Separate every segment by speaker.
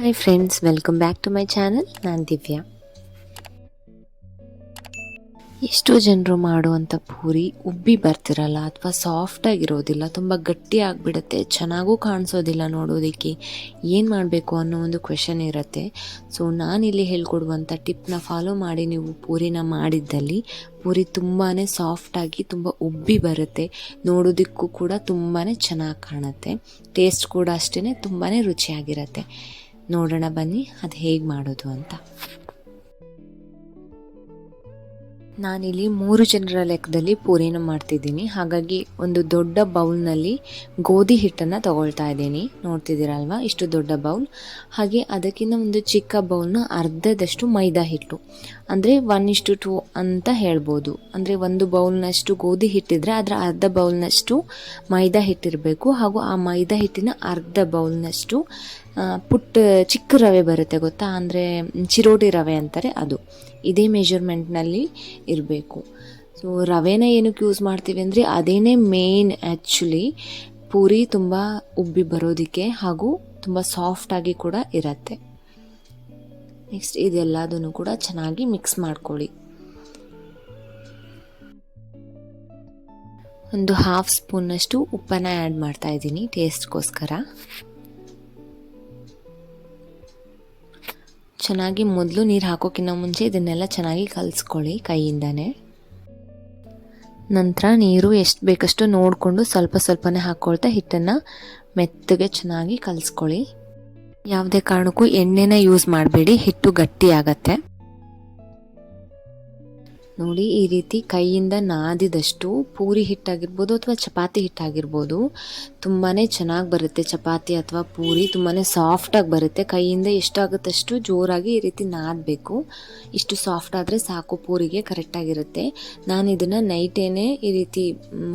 Speaker 1: Hi friends welcome back to my channel ನಾನು ದಿವ್ಯಾ. ಎಷ್ಟೋ ಜನರು ಮಾಡುವಂಥ ಪೂರಿ ಉಬ್ಬಿ ಬರ್ತಿರಲ್ಲ ಅಥವಾ ಸಾಫ್ಟಾಗಿರೋದಿಲ್ಲ ತುಂಬ ಗಟ್ಟಿ ಆಗಿಬಿಡುತ್ತೆ, ಚೆನ್ನಾಗೂ ಕಾಣಿಸೋದಿಲ್ಲ ನೋಡೋದಕ್ಕೆ. ಏನು ಮಾಡಬೇಕು ಅನ್ನೋ ಒಂದು ಕ್ವೆಶನ್ ಇರುತ್ತೆ. ಸೊ ನಾನಿಲ್ಲಿ ಹೇಳ್ಕೊಡುವಂಥ ಟಿಪ್ನ ಫಾಲೋ ಮಾಡಿ ನೀವು ಪೂರಿನ ಮಾಡಿದ್ದಲ್ಲಿ, ಪೂರಿ ತುಂಬಾ ಸಾಫ್ಟಾಗಿ ತುಂಬ ಉಬ್ಬಿ ಬರುತ್ತೆ. ನೋಡೋದಕ್ಕೂ ಕೂಡ ತುಂಬಾ ಚೆನ್ನಾಗಿ ಕಾಣುತ್ತೆ. ಟೇಸ್ಟ್ ಕೂಡ ಅಷ್ಟೇ ತುಂಬಾ ರುಚಿಯಾಗಿರುತ್ತೆ. ನೋಡೋಣ ಬನ್ನಿ, ಅದು ಹೇಗೆ ಮಾಡೋದು ಅಂತ. ನಾನಿಲ್ಲಿ ಮೂರು ಜನರ ಲೆಕ್ಕದಲ್ಲಿ ಪೂರಿನ ಮಾಡ್ತಿದ್ದೀನಿ. ಹಾಗಾಗಿ ಒಂದು ದೊಡ್ಡ ಬೌಲ್ನಲ್ಲಿ ಗೋಧಿ ಹಿಟ್ಟನ್ನು ತಗೊಳ್ತಾ ಇದ್ದೀನಿ. ನೋಡ್ತಿದ್ದೀರಲ್ವ? ಇಷ್ಟು ದೊಡ್ಡ ಬೌಲ್. ಹಾಗೆ ಅದಕ್ಕಿಂತ ಒಂದು ಚಿಕ್ಕ ಬೌಲ್ನ ಅರ್ಧದಷ್ಟು ಮೈದಾ ಹಿಟ್ಟು. ಅಂದರೆ ಒನ್ ಇಷ್ಟು ಟು ಅಂತ ಹೇಳ್ಬೋದು. ಅಂದರೆ ಒಂದು ಬೌಲ್ನಷ್ಟು ಗೋಧಿ ಹಿಟ್ಟಿದ್ರೆ ಅದರ ಅರ್ಧ ಬೌಲ್ನಷ್ಟು ಮೈದಾ ಹಿಟ್ಟಿರಬೇಕು. ಹಾಗೂ ಆ ಮೈದಾ ಹಿಟ್ಟಿನ ಅರ್ಧ ಬೌಲ್ನಷ್ಟು ಪುಟ್ಟ ಚಿಕ್ಕ ರವೆ ಬರುತ್ತೆ ಗೊತ್ತಾ? ಅಂದರೆ ಚಿರೋಟಿ ರವೆ ಅಂತಾರೆ ಅದು. ಇದೇ ಮೆಜರ್ಮೆಂಟ್ನಲ್ಲಿ ಇರಬೇಕು. ಸೊ ರವೆನ ಏನಕ್ಕೆ ಯೂಸ್ ಮಾಡ್ತೀವಿ ಅಂದರೆ ಅದೇನೇ ಮೇನ್ ಆ್ಯಕ್ಚುಲಿ ಪೂರಿ ತುಂಬ ಉಬ್ಬಿ ಬರೋದಕ್ಕೆ ಹಾಗೂ ತುಂಬ ಸಾಫ್ಟಾಗಿ ಕೂಡ ಇರತ್ತೆ. ನೆಕ್ಸ್ಟ್ ಇದೆಲ್ಲದನ್ನು ಕೂಡ ಚೆನ್ನಾಗಿ ಮಿಕ್ಸ್ ಮಾಡ್ಕೊಳ್ಳಿ. ಒಂದು ಹಾಫ್ ಸ್ಪೂನಷ್ಟು ಉಪ್ಪನ್ನು ಆ್ಯಡ್ ಮಾಡ್ತಾ ಇದ್ದೀನಿ ಟೇಸ್ಟ್ಗೋಸ್ಕರ ಚೆನ್ನಾಗಿ ಮೊದಲು ನೀರು ಹಾಕೋಕ್ಕಿಂತ ಮುಂಚೆ ಇದನ್ನೆಲ್ಲ ಚೆನ್ನಾಗಿ ಕಲಿಸ್ಕೊಳ್ಳಿ ಕೈಯಿಂದನೇ. ನಂತರ ನೀರು ಎಷ್ಟು ಬೇಕಷ್ಟು ನೋಡಿಕೊಂಡು ಸ್ವಲ್ಪ ಸ್ವಲ್ಪನೇ ಹಾಕ್ಕೊಳ್ತಾ ಹಿಟ್ಟನ್ನು ಮೆತ್ತಗೆ ಚೆನ್ನಾಗಿ ಕಲಿಸ್ಕೊಳ್ಳಿ. ಯಾವುದೇ ಕಾರಣಕ್ಕೂ ಎಣ್ಣೆನ ಯೂಸ್ ಮಾಡಬೇಡಿ, ಹಿಟ್ಟು ಗಟ್ಟಿ ಆಗತ್ತೆ. ನೋಡಿ, ಈ ರೀತಿ ಕೈಯಿಂದ ನಾದಿದಷ್ಟು ಪೂರಿ ಹಿಟ್ಟಾಗಿರ್ಬೋದು ಅಥವಾ ಚಪಾತಿ ಹಿಟ್ಟಾಗಿರ್ಬೋದು ತುಂಬಾ ಚೆನ್ನಾಗಿ ಬರುತ್ತೆ ಚಪಾತಿ ಅಥವಾ ಪೂರಿ ತುಂಬಾ ಸಾಫ್ಟಾಗಿ ಬರುತ್ತೆ. ಕೈಯಿಂದ ಎಷ್ಟಾಗುತ್ತಷ್ಟು ಜೋರಾಗಿ ಈ ರೀತಿ ನಾದಬೇಕು. ಇಷ್ಟು ಸಾಫ್ಟ್ ಆದರೆ ಸಾಕು, ಪೂರಿಗೆ ಕರೆಕ್ಟಾಗಿರುತ್ತೆ ನಾನು ಇದನ್ನು ನೈಟೇನೆ ಈ ರೀತಿ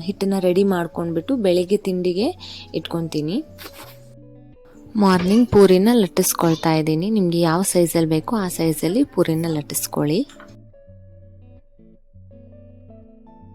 Speaker 1: ಹಿಟ್ಟನ್ನು ರೆಡಿ ಮಾಡ್ಕೊಂಡ್ಬಿಟ್ಟು ಬೆಳಗ್ಗೆ ತಿಂಡಿಗೆ ಇಟ್ಕೊತೀನಿ. ಮಾರ್ನಿಂಗ್ ಪೂರಿನ ಲಟ್ಟಿಸ್ಕೊಳ್ತಾ ಇದ್ದೀನಿ. ನಿಮಗೆ ಯಾವ ಸೈಜಲ್ಲಿ ಬೇಕೋ ಆ ಸೈಜಲ್ಲಿ ಪೂರಿನ ಲಟ್ಟಿಸ್ಕೊಳ್ಳಿ.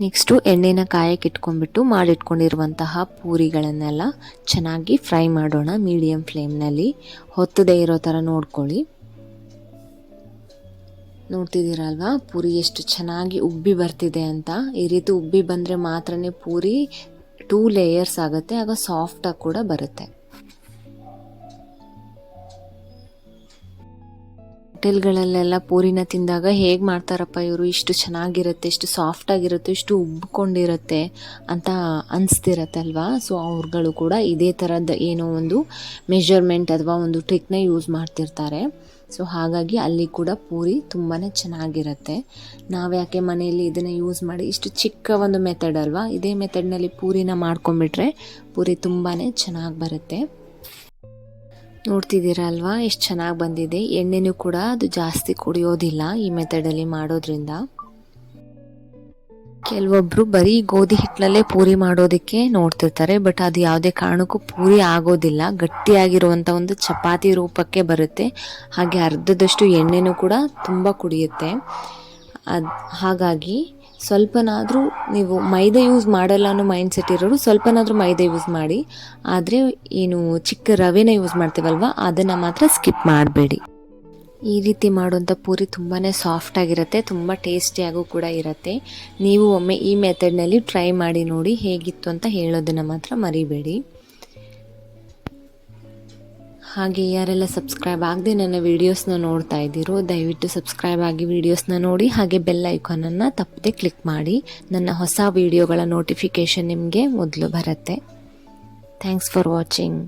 Speaker 1: ನೆಕ್ಸ್ಟು ಎಣ್ಣೆನ ಕಾಯಕ್ಕೆ ಇಟ್ಕೊಂಡ್ಬಿಟ್ಟು ಮಾಡಿಟ್ಕೊಂಡಿರುವಂತಹ ಪೂರಿಗಳನ್ನೆಲ್ಲ ಚೆನ್ನಾಗಿ ಫ್ರೈ ಮಾಡೋಣ ಮೀಡಿಯಮ್ ಫ್ಲೇಮ್ನಲ್ಲಿ. ಹೊತ್ತದೇ ಇರೋ ಥರ ನೋಡ್ಕೊಳ್ಳಿ. ನೋಡ್ತಿದ್ದೀರಲ್ವಾ? ಪೂರಿ ಎಷ್ಟು ಚೆನ್ನಾಗಿ ಉಬ್ಬಿ ಬರ್ತಿದೆ ಅಂತ. ಈ ರೀತಿ ಉಬ್ಬಿ ಬಂದರೆ ಮಾತ್ರನೇ ಪೂರಿ ಟೂ ಲೇಯರ್ಸ್ ಆಗುತ್ತೆ, ಆಗ ಸಾಫ್ಟಾಗಿ ಕೂಡ ಬರುತ್ತೆ. ಹೋಟೆಲ್ಗಳಲ್ಲೆಲ್ಲ ಪೂರಿನ ತಿಂದಾಗ ಹೇಗೆ ಮಾಡ್ತಾರಪ್ಪ ಇವರು? ಇಷ್ಟು ಚೆನ್ನಾಗಿರುತ್ತೆ, ಇಷ್ಟು ಸಾಫ್ಟಾಗಿರುತ್ತೆ ಇಷ್ಟು ಉಬ್ಕೊಂಡಿರುತ್ತೆ ಅಂತ ಅನಿಸ್ತಿರತ್ತಲ್ವಾ? ಸೊ ಅವ್ರುಗಳು ಕೂಡ ಇದೇ ಥರದ ಏನೋ ಒಂದು ಮೆಷರ್ಮೆಂಟ್ ಅಥವಾ ಒಂದು ಟ್ರಿಕ್ನ ಯೂಸ್ ಮಾಡ್ತಿರ್ತಾರೆ. ಸೊ ಹಾಗಾಗಿ ಅಲ್ಲಿ ಕೂಡ ಪೂರಿ ತುಂಬಾ ಚೆನ್ನಾಗಿರುತ್ತೆ. ನಾವು ಯಾಕೆ ಮನೆಯಲ್ಲಿ ಇದನ್ನು ಯೂಸ್ ಮಾಡಿ, ಇಷ್ಟು ಚಿಕ್ಕ ಒಂದು ಮೆಥಡ್ ಅಲ್ವಾ? ಇದೇ ಮೆಥಡ್ನಲ್ಲಿ ಪೂರಿನ ಮಾಡ್ಕೊಂಬಿಟ್ರೆ ಪೂರಿ ತುಂಬಾ ಚೆನ್ನಾಗಿ ಬರುತ್ತೆ. ನೋಡ್ತಿದ್ದೀರಾ ಅಲ್ವಾ ಎಷ್ಟು ಚೆನ್ನಾಗಿ ಬಂದಿದೆ. ಎಣ್ಣೆನೂ ಕೂಡ ಅದು ಜಾಸ್ತಿ ಕುಡಿಯೋದಿಲ್ಲ ಈ ಮೆಥಡಲ್ಲಿ ಮಾಡೋದ್ರಿಂದ. ಕೆಲವೊಬ್ರು ಬರೀ ಗೋಧಿ ಹಿಟ್ಟಿನಲ್ಲೇ ಪೂರಿ ಮಾಡೋದಕ್ಕೆ ನೋಡ್ತಿರ್ತಾರೆ, ಬಟ್ ಅದು ಯಾವುದೇ ಕಾರಣಕ್ಕೂ ಪೂರಿ ಆಗೋದಿಲ್ಲ. ಗಟ್ಟಿಯಾಗಿರುವಂಥ ಒಂದು ಚಪಾತಿ ರೂಪಕ್ಕೆ ಬರುತ್ತೆ. ಹಾಗೆ ಅರ್ಧದಷ್ಟು ಎಣ್ಣೆನೂ ಕೂಡ ತುಂಬ ಕುಡಿಯುತ್ತೆ. ಅದು ಹಾಗಾಗಿ ಸ್ವಲ್ಪನಾದರೂ ನೀವು ಮೈದಾ ಯೂಸ್ ಮಾಡಲ್ಲ ಅನ್ನೋ ಮೈಂಡ್ ಸೆಟ್ ಇರೋರು ಸ್ವಲ್ಪನಾದರೂ ಮೈದಾ ಯೂಸ್ ಮಾಡಿ, ಆದರೆ ಏನು ಚಿಕ್ಕ ರವೆನ ಯೂಸ್ ಮಾಡ್ತೀವಲ್ವ, ಅದನ್ನು ಮಾತ್ರ ಸ್ಕಿಪ್ ಮಾಡಬೇಡಿ. ಈ ರೀತಿ ಮಾಡುವಂಥ ಪೂರಿ ತುಂಬಾ ಸಾಫ್ಟಾಗಿರುತ್ತೆ ತುಂಬ ಟೇಸ್ಟಿಯಾಗೂ ಕೂಡ ಇರುತ್ತೆ. ನೀವು ಒಮ್ಮೆ ಈ ಮೆಥಡ್ನಲ್ಲಿ ಟ್ರೈ ಮಾಡಿ ನೋಡಿ ಹೇಗಿತ್ತು ಅಂತ ಹೇಳೋದನ್ನು ಮಾತ್ರ ಮರಿಬೇಡಿ. ಹಾಗೆ ಯಾರೆಲ್ಲ ಸಬ್ಸ್ಕ್ರೈಬ್ ಆಗದೆ ನನ್ನ ವೀಡಿಯೋಸ್ನ ನೋಡ್ತಾ ಇದ್ದೀರೋ, ದಯವಿಟ್ಟು ಸಬ್ಸ್ಕ್ರೈಬ್ ಆಗಿ ವೀಡಿಯೋಸ್ನ ನೋಡಿ, ಹಾಗೆ ಬೆಲ್ ಐಕಾನನ್ನು ತಪ್ಪದೆ ಕ್ಲಿಕ್ ಮಾಡಿ. ನನ್ನ ಹೊಸ ವೀಡಿಯೋಗಳ ನೋಟಿಫಿಕೇಷನ್ ನಿಮಗೆ ಮೊದಲು ಬರುತ್ತೆ. Thanks for watching